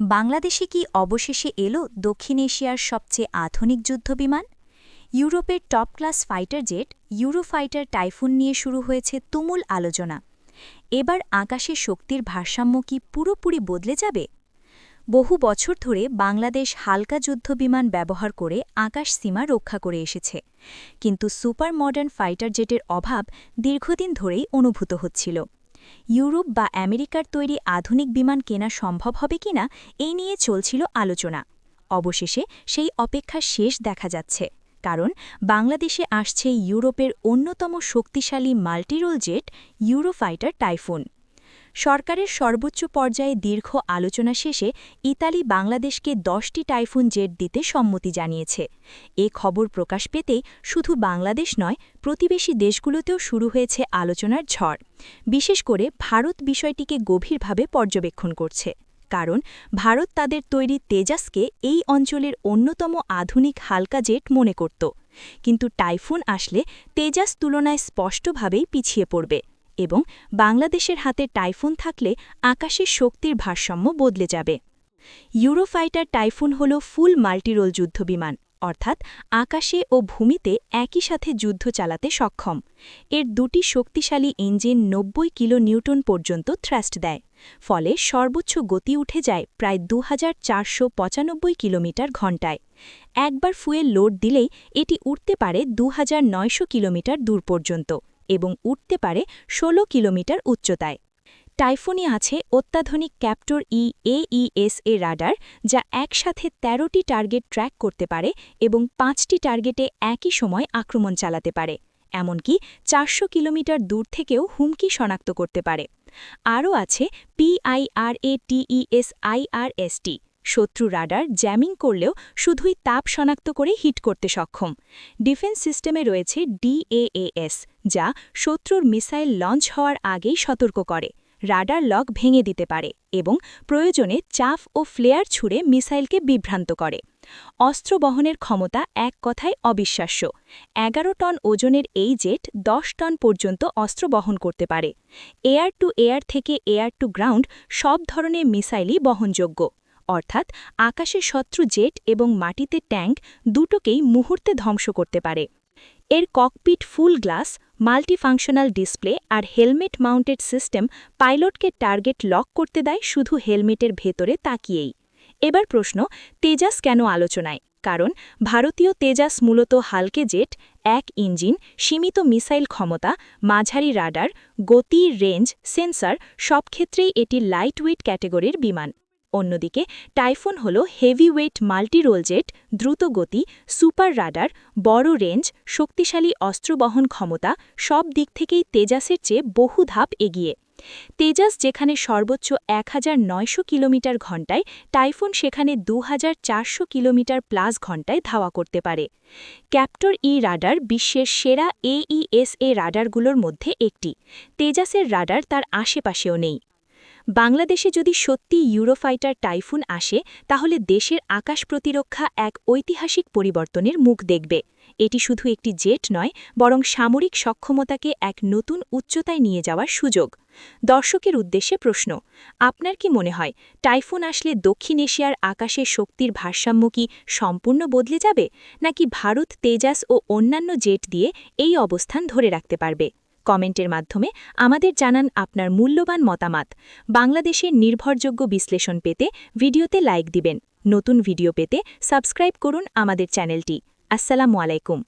বাংলাদেশে কি অবশেষে এলো দক্ষিণ এশিয়ার সবচেয়ে আধুনিক যুদ্ধবিমান? ইউরোপের top class fighter jet Eurofighter Typhoon নিয়ে শুরু হয়েছে তুমুল আলোচনা। এবার আকাশে শক্তির ভারসাম্য কি পুরোপুরি বদলে যাবে? বহু বছর ধরে বাংলাদেশ হালকা যুদ্ধবিমান ব্যবহার করে আকাশ সীমা রক্ষা করে এসেছে। কিন্তু সুপার মডার্ন ফাইটার জেটের অভাব দীর্ঘদিন ধরেই অনুভূত হচ্ছিল। ইউরোপ বা আমেরিকার তৈরি আধুনিক বিমান কেনা সম্ভব হবে কিনা এই নিয়ে চলছিল আলোচনা। অবশেষে সেই অপেক্ষা শেষ দেখা যাচ্ছে। কারণ বাংলাদেশে আসছে ইউরোপের অন্যতম শক্তিশালী মাল্টিরোল জেট ইউরোফাইটার টাইফুন। সরকারের সর্বোচ্চ পর্যায়ে দীর্ঘ আলোচনা শেষে ইতালি বাংলাদেশকে দশটি টাইফুন জেট দিতে সম্মতি জানিয়েছে। এ খবর প্রকাশ পেতেই শুধু বাংলাদেশ নয়, প্রতিবেশী দেশগুলোতেও শুরু হয়েছে আলোচনার ঝড়। বিশেষ করে ভারত বিষয়টিকে গভীরভাবে পর্যবেক্ষণ করছে। কারণ, ভারত তাদের তৈরি তেজাসকে এই অঞ্চলের অন্যতম আধুনিক হালকা জেট মনে করত। কিন্তু টাইফুন আসলে তেজাস তুলনায় স্পষ্টভাবেই পিছিয়ে পড়বে। এবং বাংলাদেশের হাতে টাইফুন থাকলে আকাশের শক্তির ভারসাম্য বদলে যাবে। ইউরোফাইটার টাইফুন হল ফুল মাল্টিরোল যুদ্ধবিমান, অর্থাৎ আকাশে ও ভূমিতে একই সাথে যুদ্ধ চালাতে সক্ষম। এর দুটি শক্তিশালী ইঞ্জিন নব্বই কিলো নিউটন পর্যন্ত থ্রাস্ট দেয়, ফলে সর্বোচ্চ গতি উঠে যায় প্রায় দু হাজার চারশো পঁচানব্বই কিলোমিটার ঘণ্টায়। একবার ফুয়েল লোড দিলেই এটি উঠতে পারে দু হাজার নয়শো কিলোমিটার দূর পর্যন্ত। এবং উঠতে পারে ১৬ কিলোমিটার উচ্চতায়। টাইফুনে আছে অত্যাধুনিক ক্যাপ্টর ই এইএসএ রাডার, যা একসাথে ১৩টি টার্গেট ট্র্যাক করতে পারে এবং পাঁচটি টার্গেটে একই সময় আক্রমণ চালাতে পারে। এমনকি চারশো কিলোমিটার দূর থেকেও হুমকি শনাক্ত করতে পারে। আরও আছে পিআইআরএটিইএস আইআরএসটি শত্রু রাডার জ্যামিং করলেও শুধুই তাপ শনাক্ত করে হিট করতে সক্ষম। ডিফেন্স সিস্টেমে রয়েছে ডিএএএস যা শত্রুর মিসাইল লঞ্চ হওয়ার আগেই সতর্ক করে। রাডার লক ভেঙে দিতে পারে এবং প্রয়োজনে চাফ ও ফ্লেয়ার ছুড়ে মিসাইলকে বিভ্রান্ত করে। অস্ত্র বহনের ক্ষমতা এক কথায় অবিশ্বাস্য। এগারো টন ওজনের এই জেট দশ টন পর্যন্ত অস্ত্র বহন করতে পারে। এয়ার টু এয়ার থেকে এয়ার টু গ্রাউন্ড সব ধরনের মিসাইলই বহনযোগ্য। অর্থাৎ আকাশে শত্রু জেট এবং মাটিতে ট্যাঙ্ক দুটোকেই মুহূর্তে ধ্বংস করতে পারে। এর cockpit full glass, multifunctional display আর হেলমেট মাউন্টেড সিস্টেম পাইলটকে টার্গেট লক করতে দেয় শুধু হেলমেটের ভেতরে তাকিয়েই। এবার প্রশ্ন, তেজাস কেন আলোচনায়? কারণ ভারতীয় তেজাস মূলত হালকে জেট, এক ইঞ্জিন, সীমিত মিসাইল ক্ষমতা, মাঝারি রাডার, গতি, রেঞ্জ, সেন্সার সব ক্ষেত্রেই এটি লাইটওয়েট ক্যাটেগরির বিমান। অন্যদিকে, টাইফুন হল হেভিওয়েট মাল্টিরোল জেট দ্রুত গতি সুপার রাডার, বড় রেঞ্জ, শক্তিশালী অস্ত্র বহন ক্ষমতা, সব দিক থেকেই তেজাসের চেয়ে বহু ধাপ এগিয়ে। তেজাস যেখানে সর্বোচ্চ এক হাজার নয়শো কিলোমিটার ঘণ্টায়, টাইফুন সেখানে দু হাজার চারশো কিলোমিটার প্লাস ঘণ্টায় ধাওয়া করতে পারে। ক্যাপ্টর ই রাডার বিশ্বের সেরা এইএসএ রাডারগুলোর মধ্যে একটি। তেজাসের রাডার তার আশেপাশেও নেই। বাংলাদেশে যদি সত্যি ইউরোফাইটার টাইফুন আসে, তাহলে দেশের আকাশ প্রতিরক্ষা এক ঐতিহাসিক পরিবর্তনের মুখ দেখবে। এটি শুধু একটি জেট নয়, বরং সামরিক সক্ষমতাকে এক নতুন উচ্চতায় নিয়ে যাওয়ার সুযোগ। দর্শকের উদ্দেশ্যে প্রশ্ন, আপনার কি মনে হয়, টাইফুন আসলে দক্ষিণ এশিয়ার আকাশে শক্তির ভারসাম্য কি সম্পূর্ণ বদলে যাবে, নাকি ভারত তেজাস ও অন্যান্য জেট দিয়ে এই অবস্থান ধরে রাখতে পারবে? কমেন্টের মাধ্যমে আমাদের জানান আপনার মূল্যবান মতামত। বাংলাদেশের নির্ভরযোগ্য বিশ্লেষণ পেতে ভিডিওতে লাইক দিবেন। নতুন ভিডিও পেতে সাবস্ক্রাইব করুন আমাদের চ্যানেলটি। আসসালামু আলাইকুম।